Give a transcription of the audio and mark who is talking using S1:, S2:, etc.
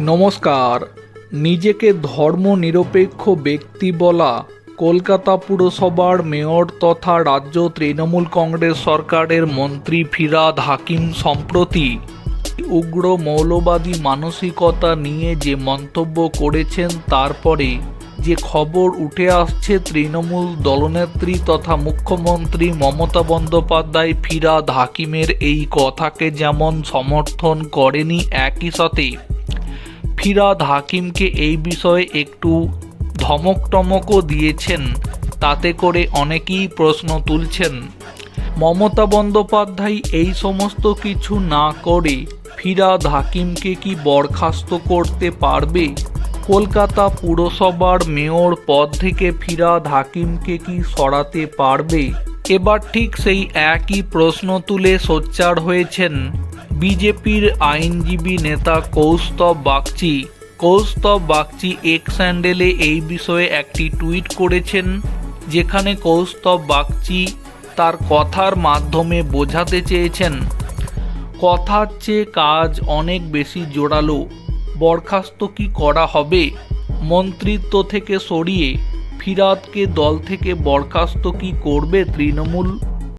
S1: নমস্কার। নিজেকে ধর্মনিরপেক্ষ ব্যক্তি বলা কলকাতা পুরসভার মেয়র তথা রাজ্য তৃণমূল কংগ্রেস সরকারের মন্ত্রী ফিরাদ হাকিম সম্প্রতি উগ্র মৌলবাদী মানসিকতা নিয়ে যে মন্তব্য করেছেন তারপরে যে খবর উঠে আসছে, তৃণমূল দলনেত্রী তথা মুখ্যমন্ত্রী মমতা বন্দ্যোপাধ্যায় ফিরাদ হাকিমের এই কথাকে যেমন সমর্থন করেনি, একই সাথে ফিরাদ হাকিমকে এই বিষয়ে একটু ধমক টমকও দিয়েছেন, তাতে করে অনেকেই প্রশ্ন তুলছেন, মমতা বন্দ্যোপাধ্যায় এই সমস্ত কিছু না করে ফিরাদ হাকিমকে কি বরখাস্ত করতে পারবে? কলকাতা পুরসভার মেয়র পদ থেকে ফিরাদ হাকিমকে কি সরাতে পারবে? এবার ঠিক সেই একই প্রশ্ন তুলে সোচ্চার হয়েছেন বিজেপির আইনজীবী নেতা কৌস্তব বাগচি। কৌস্তব বাগচি এক স্যান্ডেলে এই বিষয়ে একটি টুইট করেছেন, যেখানে কৌস্তব বাগচি তার কথার মাধ্যমে বোঝাতে চেয়েছেন, কথার চেয়ে কাজ অনেক বেশি জোরালো। বরখাস্ত কি করা হবে? মন্ত্রিত্ব থেকে সরিয়ে ফিরাদকে দল থেকে বরখাস্ত কি করবে তৃণমূল?